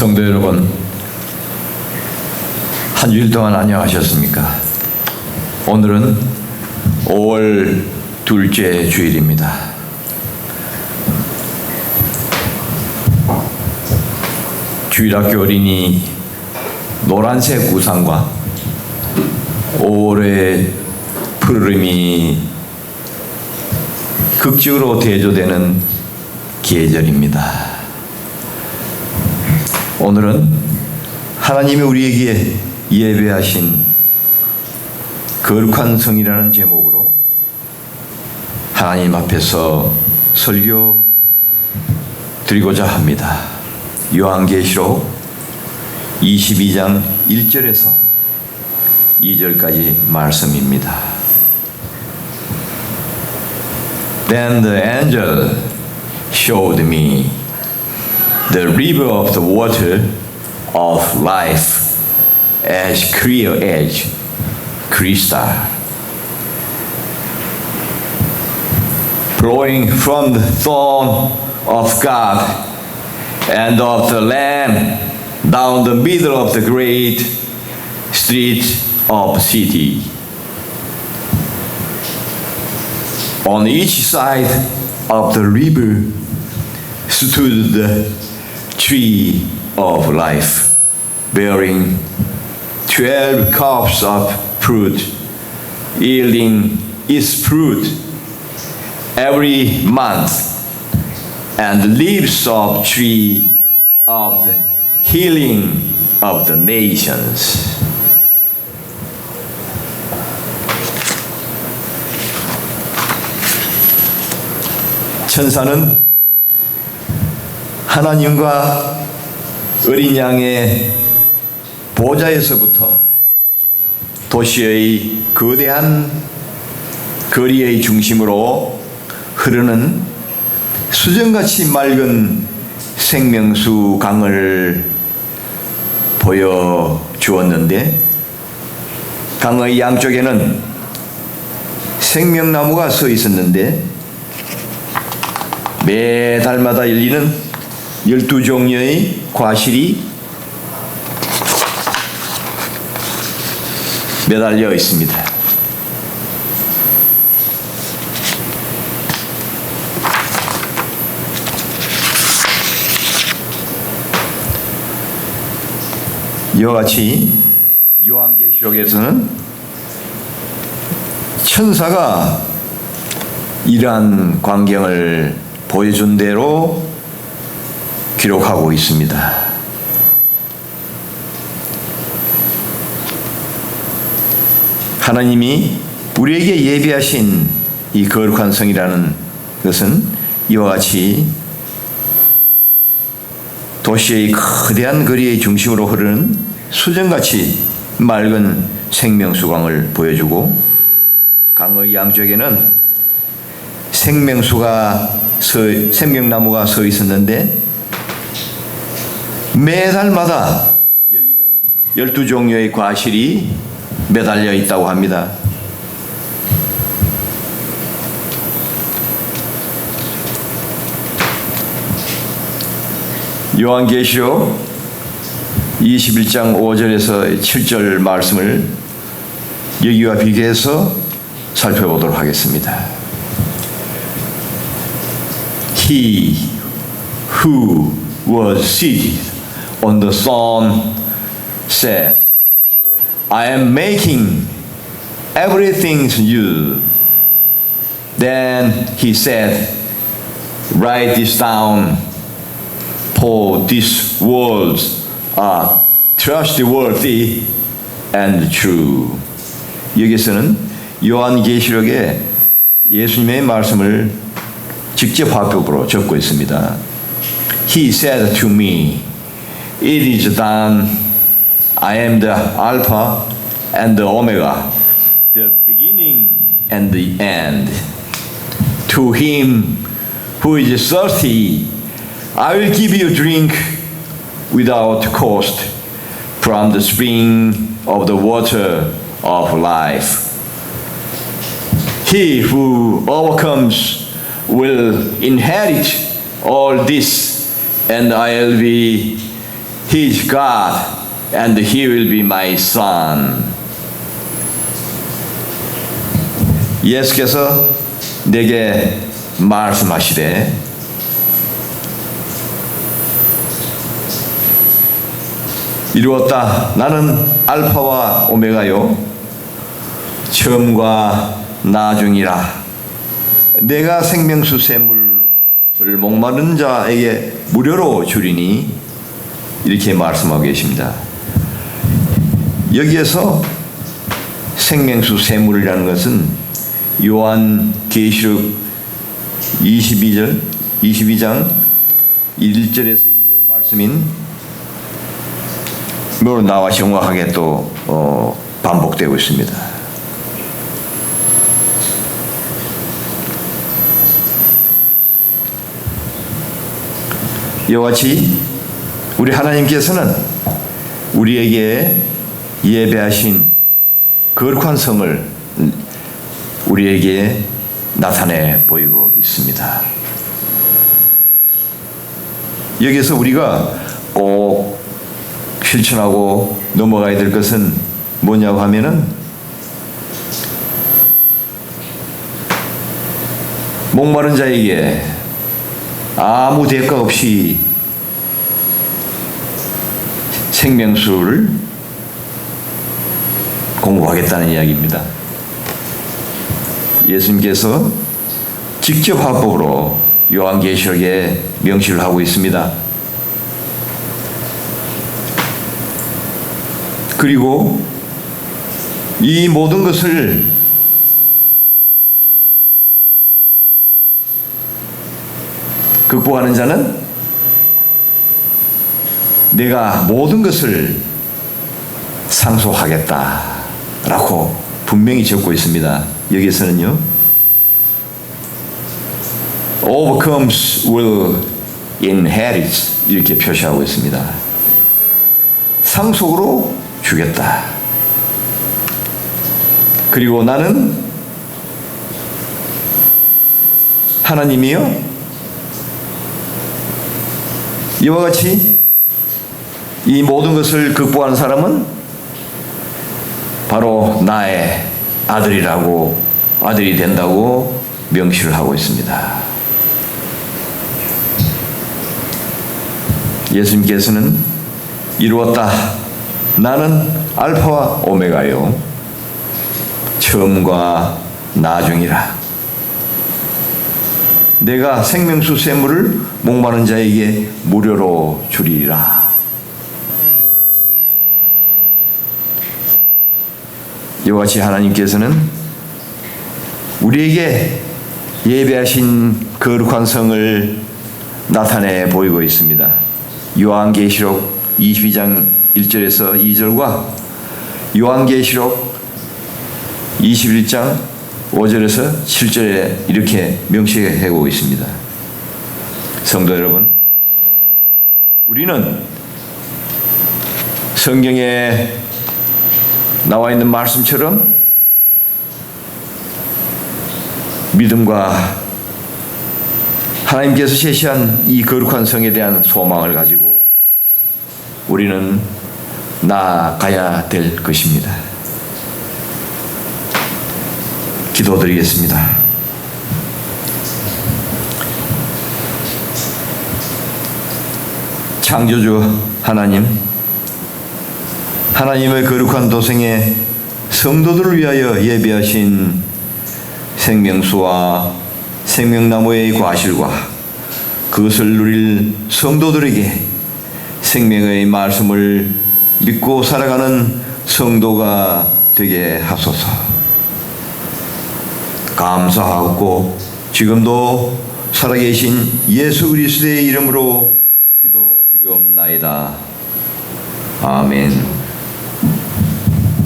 성도 여러분, 한 주일 동안 안녕하셨습니까? 오늘은 5월 둘째 주일입니다. 주일학교 어린이 노란색 우산과 5월의 푸르름이 극적으로 대조되는 계절입니다. 오늘은 하나님이 우리에게 예배하신 거룩한 성이라는 제목으로 하나님 앞에서 설교 드리고자 합니다. 요한계시록 22장 1절에서 2절까지 말씀입니다. Then the angel showed me the river of the water of life as clear as crystal, flowing from the throne of God and of the Lamb down the middle of the great street of city. On each side of the river stood the tree of life, bearing twelve cups of fruit, yielding its fruit every month, and the leaves of tree of the healing of the nations. 천사는 하나님과 어린 양의 보좌에서부터 도시의 거대한 거리의 중심으로 흐르는 수정같이 맑은 생명수 강을 보여주었는데 강의 양쪽에는 생명나무가 서 있었는데 매달마다 열리는 열두 종류의 과실이 매달려 있습니다. 이와 같이 요한계시록에서는 천사가 이러한 광경을 보여준 대로 기록하고 있습니다. 하나님이 우리에게 예비하신 이 거룩한 성이라는 것은 이와 같이 도시의 거대한 거리의 중심으로 흐르는 수정같이 맑은 생명수강을 보여주고 강의 양쪽에는 생명수가 서, 생명나무가 서 있었는데 매달마다 열리는 열두 종류의 과실이 매달려 있다고 합니다. 요한계시록 21장 5절에서 7절 말씀을 여기와 비교해서 살펴보도록 하겠습니다. He who was seated on the throne said, I am making everything new. Then he said, Write this down, for these words are trustworthy and true. 여기서는 요한계시록에 예수님의 말씀을 직접 화법으로 적고 있습니다. He said to me, it is done. I am the Alpha and the Omega, the beginning and the end. To him who is thirsty, I will give you drink without cost from the spring of the water of life. He who overcomes will inherit all this, and I'll be He is God, and He will be my son. 예수께서 내게 말씀하시되 이루었다. 나는 알파와 오메가요. 처음과 나중이라. 내가 생명수 샘물을 목마른 자에게 무료로 주리니 이렇게 말씀하고 계십니다. 여기에서 생명수 샘물이라는 것은 요한 계시록 22절 22장 1절에서 2절 말씀인 로 나와 정확하게 또 어, 반복되고 있습니다. 이와 같이 우리 하나님께서는 우리에게 예배하신 거룩한 성을 우리에게 나타내 보이고 있습니다. 여기서 우리가 꼭 실천하고 넘어가야 될 것은 뭐냐고 하면은 목마른 자에게 아무 대가 없이 생명수를 공부하겠다는 이야기입니다. 예수님께서 직접 합법으로 요한계시록에 명시를 하고 있습니다. 그리고 이 모든 것을 극복하는 자는 내가 모든 것을 상속하겠다라고 분명히 적고 있습니다. 여기서는요. overcomes will inherit 이렇게 표시하고 있습니다. 상속으로 주겠다. 그리고 나는 하나님이요. 이와 같이 이 모든 것을 극복하는 사람은 바로 나의 아들이라고 아들이 된다고 명시를 하고 있습니다. 예수님께서는 이루었다. 나는 알파와 오메가요. 처음과 나중이라. 내가 생명수 샘물을 목마른 자에게 무료로 주리라. 이와 같이 하나님께서는 우리에게 예배하신 거룩한 성을 나타내 보이고 있습니다. 요한계시록 22장 1절에서 2절과 요한계시록 21장 5절에서 7절에 이렇게 명시하고 있습니다. 성도 여러분, 우리는 성경에 나와 있는 말씀처럼 믿음과 하나님께서 제시한 이 거룩한 성에 대한 소망을 가지고 우리는 나아가야 될 것입니다. 기도드리겠습니다. 창조주 하나님, 하나님의 거룩한 도성에 성도들을 위하여 예비하신 생명수와 생명나무의 과실과 그것을 누릴 성도들에게 생명의 말씀을 믿고 살아가는 성도가 되게 하소서. 감사하고 지금도 살아계신 예수 그리스도의 이름으로 기도드리옵나이다. 아멘.